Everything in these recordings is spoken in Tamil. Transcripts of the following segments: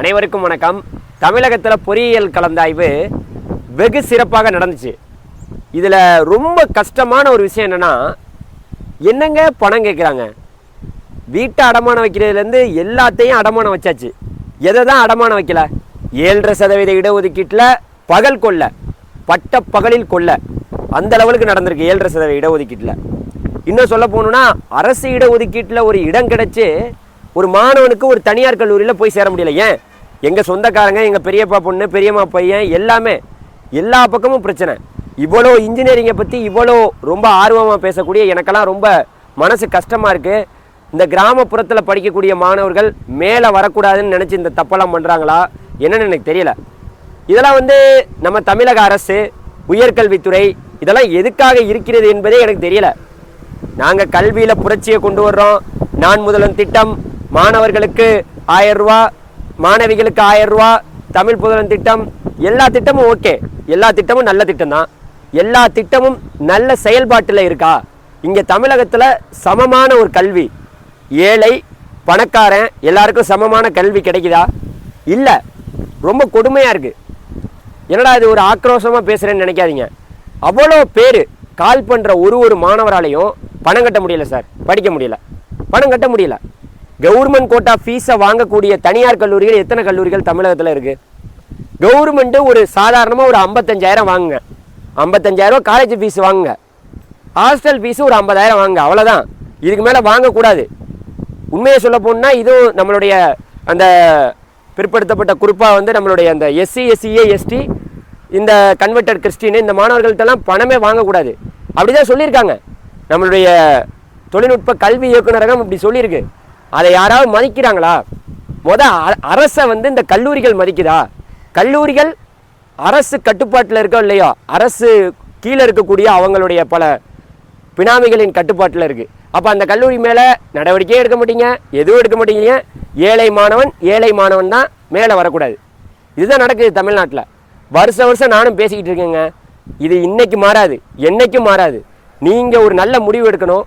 அனைவருக்கும் வணக்கம். தமிழகத்தில் பொறியியல் கலந்தாய்வு வெகு சிறப்பாக நடந்துச்சு. இதில் ரொம்ப கஷ்டமான ஒரு விஷயம் என்னன்னா என்னங்க பணம் கேட்குறாங்க வீட்டை அடமானம் வைக்கிறதுலேருந்து எல்லாத்தையும் அடமானம் வச்சாச்சு. எதை தான் அடமானம் வைக்கல? ஏழரை சதவீத இடஒதுக்கீட்டில் பகல் கொள்ள பட்ட பகலில் கொள்ள. அந்த லெவலுக்கு நடந்திருக்கு ஏழரை சதவீத இடஒதுக்கீட்டில். இன்னும் சொல்ல போகணுன்னா அரசு இடஒதுக்கீட்டில் ஒரு இடம் கிடச்சி ஒரு மாணவனுக்கு ஒரு தனியார் கல்லூரியில் போய் சேர முடியல. ஏன்? எங்கள் சொந்தக்காரங்க எங்கள் பெரியப்பா பொண்ணு பெரியம்மா பையன் எல்லாமே எல்லா பக்கமும் பிரச்சனை. இவ்வளோ இன்ஜினியரிங்கை பற்றி இவ்வளோ ரொம்ப ஆர்வமாக பேசக்கூடிய எனக்கெல்லாம் ரொம்ப மனசு கஷ்டமாக இருக்குது இந்த கிராமப்புறத்தில் படிக்கக்கூடிய மாணவர்கள் மேலே வரக்கூடாதுன்னு நினச்சி இந்த தப்பெல்லாம் பண்ணுறாங்களா என்னென்னு எனக்கு தெரியல. இதெல்லாம் வந்து நம்ம தமிழக அரசு உயர்கல்வித்துறை இதெல்லாம் எதுக்காக இருக்கிறது என்பதே எனக்கு தெரியல. நாங்கள் கல்வியில் புரட்சியை கொண்டு வர்றோம். நான் முதலன் திட்டம் மாணவர்களுக்கு ஆயிரம் ரூபா மாணவிகளுக்கு ஆயிரம் ரூபா தமிழ் புதலன் திட்டம் எல்லா திட்டமும் ஓகே. எல்லா திட்டமும் நல்ல திட்டம் தான் எல்லா திட்டமும் நல்ல செயல்பாட்டில் இருக்கா? இங்கே தமிழகத்தில் சமமான ஒரு கல்வி. ஏழை பணக்காரன் எல்லாருக்கும் சமமான கல்வி கிடைக்குதா? இல்லை. ரொம்ப கொடுமையாக இருக்குது என்னடா இது ஒரு ஆக்ரோஷமாக பேசுகிறேன்னு நினைக்காதீங்க. அவ்வளோ பேர் கால் பண்ணுற ஒரு ஒரு மாணவராலையும் பணம் கட்ட முடியல சார். படிக்க முடியல. பணம் கட்ட முடியல. கவர்மெண்ட் கோட்டா ஃபீஸை வாங்கக்கூடிய தனியார் கல்லூரிகள் எத்தனை கல்லூரிகள் தமிழகத்தில் இருக்குது கவர்மெண்ட்டு ஒரு சாதாரணமாக ஒரு ஐம்பத்தஞ்சாயிரம் வாங்குங்க. ஐம்பத்தஞ்சாயிரரூவா காலேஜ் ஃபீஸ் வாங்குங்க. ஹாஸ்டல் ஃபீஸு ஒரு ஐம்பதாயிரம் வாங்குங்க. அவ்வளோதான் இதுக்கு மேலே வாங்கக்கூடாது. உண்மையை சொல்ல போனால் இதுவும் நம்மளுடைய அந்த பிற்படுத்தப்பட்ட குறிப்பாக வந்து நம்மளுடைய அந்த எஸ்சி எஸ்சிஏ எஸ்டி இந்த கன்வெர்டட் கிறிஸ்டின் இந்த மாணவர்கள்ட்டெல்லாம் பணமே வாங்கக்கூடாது. அப்படி தான் சொல்லியிருக்காங்க. நம்மளுடைய தொழில்நுட்ப கல்வி இயக்குநரகம் இப்படி சொல்லியிருக்கு. அதை யாராவது மதிக்கிறாங்களா? முத அரசை வந்து இந்த கல்லூரிகள் மதிக்குதா? கல்லூரிகள் அரசு கட்டுப்பாட்டில் இருக்கோ இல்லையோ அரசு கீழே இருக்கக்கூடிய அவங்களுடைய பல பினாமிகளின் கட்டுப்பாட்டில் இருக்குது அப்போ அந்த கல்லூரி மேலே நடவடிக்கையே எடுக்க மாட்டீங்க எதுவும் எடுக்க மாட்டீங்க. ஏழை மாணவன் ஏழை மாணவன் தான் மேலே வரக்கூடாது. இதுதான் நடக்குது தமிழ்நாட்டில். வருஷம் வருஷம் நானும் பேசிக்கிட்டு இருக்கேங்க. இது இன்னைக்கு மாறாது என்னைக்கும் மாறாது. நீங்கள் ஒரு நல்ல முடிவு எடுக்கணும்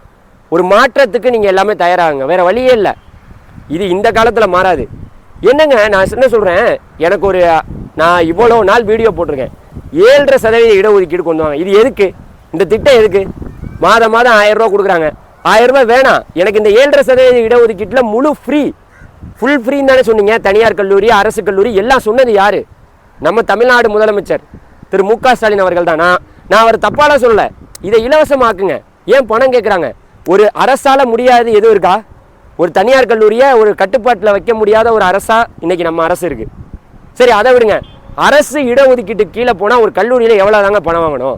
ஒரு மாற்றத்துக்கு நீங்கள் எல்லாமே தயாராகுங்க. வேறு வழியே இல்லை. இது இந்த காலத்தில் மாறாது. என்னங்க? நான் என்ன சொல்கிறேன் எனக்கு ஒரு நான் இவ்வளோ நாள் வீடியோ போட்டிருக்கேன். ஏழரை சதவீத இடஒதுக்கீடு கொண்டு வாங்க. இது எதுக்கு? இந்த திட்டம் எதுக்கு? மாதம் மாதம் ஆயிரம் ரூபா கொடுக்குறாங்க. ஆயிரம் ரூபாய் வேணாம். எனக்கு இந்த ஏழரை சதவீத இடஒதுக்கீட்டில் முழு ஃப்ரீ ஃபுல் ஃப்ரீன்னு தானே சொன்னீங்க. தனியார் கல்லூரி அரசு கல்லூரி எல்லாம் சொன்னது யார்? நம்ம தமிழ்நாடு முதலமைச்சர் திரு மு க ஸ்டாலின் அவர்கள் தான் நான் நான் அவர் தப்பாலாம் சொல்லலை. இதை இலவசமாக்குங்க. ஏன் பணம் கேட்குறாங்க ஒரு அரசால் முடியாது எதுவும் இருக்கா? ஒரு தனியார் கல்லூரியை ஒரு கட்டுப்பாட்டில் வைக்க முடியாத ஒரு அரசா இன்றைக்கி நம்ம அரசு இருக்குது சரி அதை விடுங்க. அரசு இடஒதுக்கீட்டு கீழே போனால் ஒரு கல்லூரியில் எவ்வளோ தாங்க பணம் வாங்கணும்?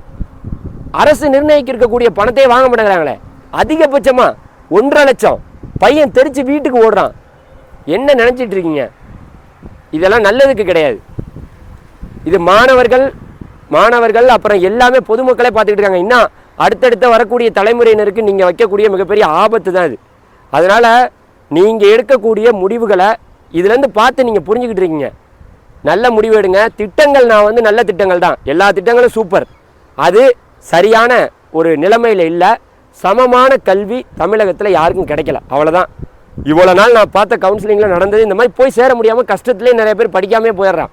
அரசு நிர்ணயிக்க இருக்கக்கூடிய பணத்தையே வாங்க மாட்டேங்கிறாங்களே. அதிகபட்சமாக ஒன்றரை லட்சம். பையன் தெரிச்சு வீட்டுக்கு ஓடுறான். என்ன நினச்சிட்டு இருக்கீங்க? இதெல்லாம் நல்லதுக்கு கிடையாது. இது மாணவர்கள் மாணவர்கள் அப்புறம் எல்லாமே பொதுமக்களே பார்த்துக்கிட்டு இருக்காங்க. இன்னும் அடுத்தடுத்த வரக்கூடிய தலைமுறையினருக்கு நீங்கள் வைக்கக்கூடிய மிகப்பெரிய ஆபத்து தான் இது. அதனால் நீங்கள் எடுக்கக்கூடிய முடிவுகளை இதுலேருந்து பார்த்து நீங்கள் புரிஞ்சுக்கிட்டு இருக்கீங்க. நல்ல முடிவு எடுங்க. திட்டங்கள் நான் வந்து நல்ல திட்டங்கள் தான். எல்லா திட்டங்களும் சூப்பர் அது சரியான ஒரு நிலைமையில் இல்லை. சமமான கல்வி தமிழகத்தில் யாருக்கும் கிடைக்கல. அவ்வளோதான் இவ்வளோ நாள் நான் பார்த்த கவுன்சிலிங்கில் நடந்தது இந்த மாதிரி போய் சேர முடியாமல் கஷ்டத்துலேயே நிறைய பேர் படிக்காமே போயிடுறான்.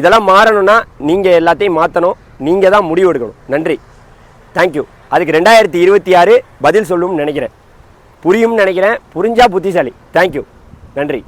இதெல்லாம் மாறணும்னா நீங்கள் எல்லாத்தையும் மாற்றணும் நீங்கள் தான் முடிவு எடுக்கணும் நன்றி தேங்க்யூ அதுக்கு ரெண்டாயிரத்தி இருபத்தி ஆறு பதில் சொல்லும்னு நினைக்கிறேன். புரியும்னு நினைக்கிறேன். புரிஞ்சால் புத்திசாலி. தேங்க்யூ நன்றி.